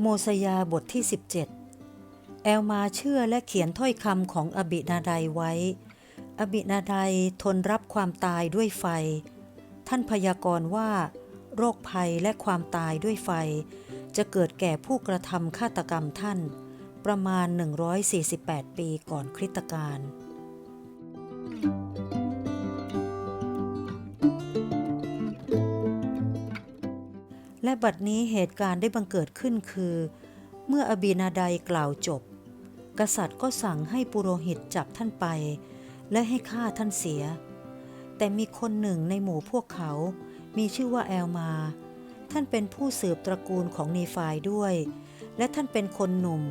โมสยาบทที่ 17 แอลมาเชื่อและเขียนถ้อยคำของอบินาไดไว้ อบินาไดทนรับความตายด้วยไฟ ท่านพยากรณ์ว่า โรคภัยและความตายด้วยไฟ จะเกิดแก่ผู้กระทำฆาตกรรมท่าน ประมาณ 148 ปีก่อนคริสตกาล และบัดนี้เหตุการณ์ได้บังเกิดขึ้นคือ เมื่ออบีนาไดยกล่าวจบ กษัตริย์ก็สั่งให้ปุโรหิตจับท่านไป และให้ฆ่าท่านเสีย แต่มีคนหนึ่งในหมู่พวกเขา มีชื่อว่าแอลมา ท่านเป็นผู้สืบตระกูลของนีฟายด้วย และท่านเป็นคนหนุ่ม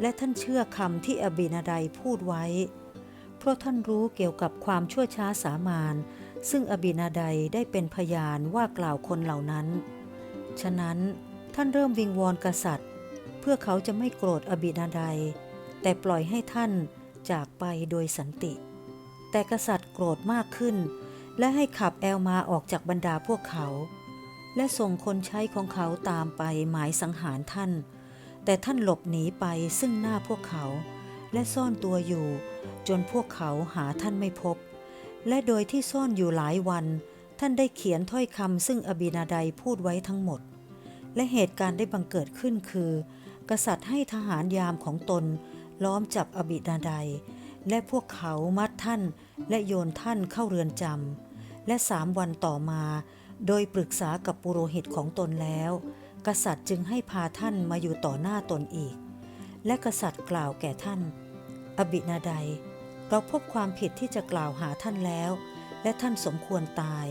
และท่านเชื่อคำที่อบีนาไดยพูดไว้ เพราะท่านรู้เกี่ยวกับความชั่วช้าสามานซึ่งอบีนาไดยได้เป็นพยานว่ากล่าวคนเหล่านั้น ฉะนั้นท่านเริ่มวิงวอนกษัตริย์ เพื่อเขาจะไม่โกรธอบินาไดแต่ปล่อยให้ท่านจากไปโดยสันติ แต่กษัตริย์โกรธมากขึ้น และให้ขับแอลมาออกจากบรรดาพวกเขา และส่งคนใช้ของเขาตามไปหมายสังหารท่าน แต่ท่านหลบหนีไปซึ่งหน้าพวกเขา และซ่อนตัวอยู่ จนพวกเขาหาท่านไม่พบ และโดยที่ซ่อนอยู่หลายวัน ท่านได้เขียนถ้อยคำซึ่งอบีนาไดพูดไว้ทั้งหมด และเหตุการณ์ได้บังเกิดขึ้นคือ กษัตริย์ให้ทหารยามของตน ล้อมจับอบินาไดและพวกเขามัดท่านและโยนท่านเข้าเรือนจำและสามวันต่อมา โดยปรึกษากับปุโรหิตของตนแล้ว กษัตริย์จึงให้พาท่านมาอยู่ต่อหน้าตนอีก และกษัตริย์กล่าวแก่ท่าน อบินาไดเราพบความผิดที่จะกล่าวหาท่านแล้ว และท่านสมควรตาย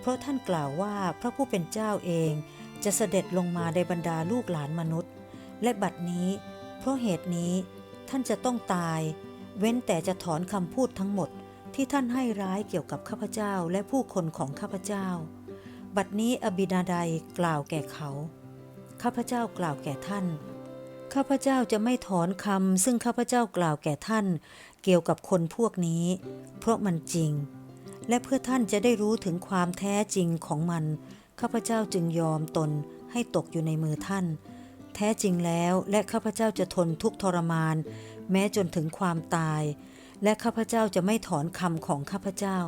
เพราะท่านกล่าวว่าพระผู้เป็นเจ้าเองจะเสด็จลงมาในบรรดาลูกหลานมนุษย์ และบัดนี้ เพราะเหตุนี้ท่านจะต้องตาย เว้นแต่จะถอนคำพูดทั้งหมดที่ท่านให้ร้ายเกี่ยวกับข้าพเจ้าและผู้คนของข้าพเจ้า บัดนี้อบินาไดกล่าวแก่เขา ข้าพเจ้ากล่าวแก่ท่าน ข้าพเจ้าจะไม่ถอนคำซึ่งข้าพเจ้ากล่าวแก่ท่าน เกี่ยวกับคนพวกนี้ เพราะมันจริง และเพื่อท่านจะได้รู้ถึงความแท้จริงของมัน ข้าพเจ้าจึงยอมตนให้ตกอยู่ในมือท่าน แท้จริงแล้วและข้าพเจ้าจะทนทุกทรมาน แม้จนถึงความตาย และข้าพเจ้าจะไม่ถอนคำของข้าพเจ้า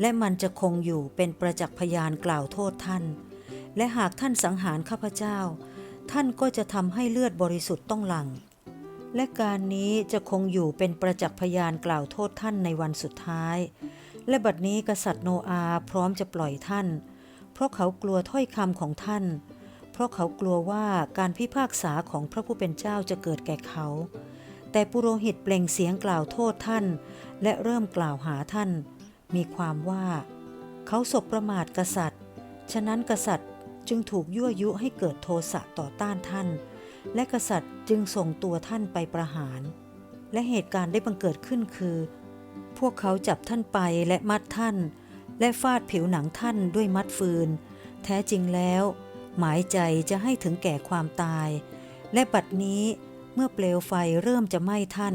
และมันจะคงอยู่เป็นประจักษ์พยานกล่าวโทษท่าน และหากท่านสังหารข้าพเจ้า ท่านก็จะทำให้เลือดบริสุทธิ์ต้องหลั่งและการนี้จะคงอยู่เป็นประจักษ์พยานกล่าวโทษท่านในวันสุดท้าย และบัดนี้กษัตริย์โนอาห์พร้อมจะปล่อยท่าน เพราะเขากลัวถ้อยคำของท่าน เพราะเขากลัวว่าการพิพากษาของพระผู้เป็นเจ้าจะเกิดแก่เขา แต่ปุโรหิตเปล่งเสียงกล่าวโทษท่าน และเริ่มกล่าวหาท่าน มีความว่า เขาสบประมาทกษัตริย์ ฉะนั้นกษัตริย์จึงถูกยั่วยุให้เกิดโทสะต่อต้านท่าน และกษัตริย์จึงส่งตัวท่านไปประหาร และเหตุการณ์ได้บังเกิดขึ้นคือ พวกเขาจับท่านไปและมัดท่าน และฟาดผิวหนังท่านด้วยมัดฟืน แท้จริงแล้ว หมายใจจะให้ถึงแก่ความตาย และบัดนี้เมื่อเปลวไฟเริ่มจะไหม้ท่าน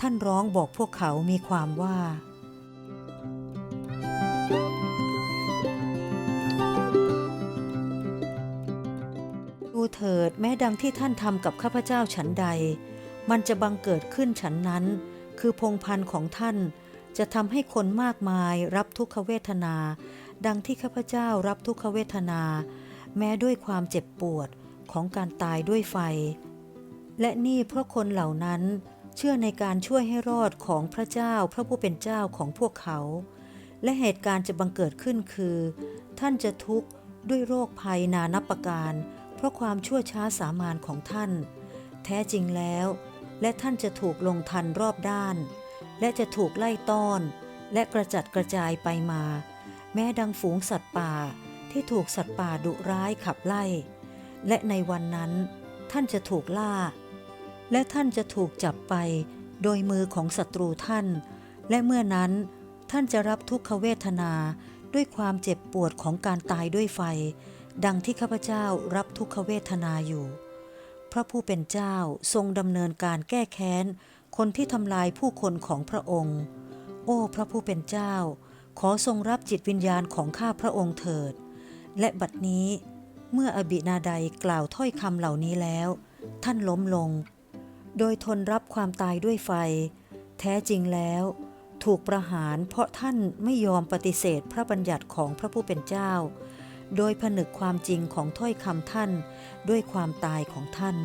ท่านร้องบอกพวกเขามีความว่าดูเถิดแม้ดังที่ท่านทำกับข้าพเจ้าฉันใด มันจะบังเกิดขึ้นฉันนั้น คือพงพันธ์ของท่าน จะทำให้คนมากมายรับทุกขเวทนา ดังที่ข้าพเจ้ารับทุกขเวทนา แม้ด้วยความเจ็บปวดของการตายด้วยไฟ และนี่เพราะคนเหล่านั้น เชื่อในการช่วยให้รอดของพระเจ้าพระผู้เป็นเจ้าของพวกเขา และเหตุการณ์จะบังเกิดขึ้นคือ ท่านจะทุกข์ด้วยโรคภัยนานับประการ เพราะความชั่วช้าสามานของท่าน แท้จริงแล้ว และท่านจะถูกลงทันรอบด้าน และจะถูกไล่ต้อน และกระจัดกระจายไปมา แม้ดังฝูงสัตว์ป่าที่ถูกสัตว์ป่าดุร้ายขับไล่ และในวันนั้น ท่านจะถูกล่า และท่านจะถูกจับไปโดยมือของศัตรูท่าน และเมื่อนั้นท่านจะรับทุกขเวทนาด้วยความเจ็บปวดของการตายด้วยไฟ ดังที่ข้าพเจ้ารับทุกขเวทนาอยู่ พระผู้เป็นเจ้าทรงดำเนินการแก้แค้น คนที่ทำลายผู้คนของพระองค์ โอ้พระผู้เป็นเจ้า ขอทรงรับจิตวิญญาณของข้าพระองค์เถิด และบัดนี้เมื่ออบินาไดกล่าวถ้อยคำเหล่านี้แล้ว ท่านล้มลง โดยทนรับความตายด้วยไฟ แท้จริงแล้ว ถูกประหารเพราะท่านไม่ยอมปฏิเสธพระบัญญัติของพระผู้เป็นเจ้า โดยผนึกความจริงของถ้อยคำท่านด้วยความตายของท่าน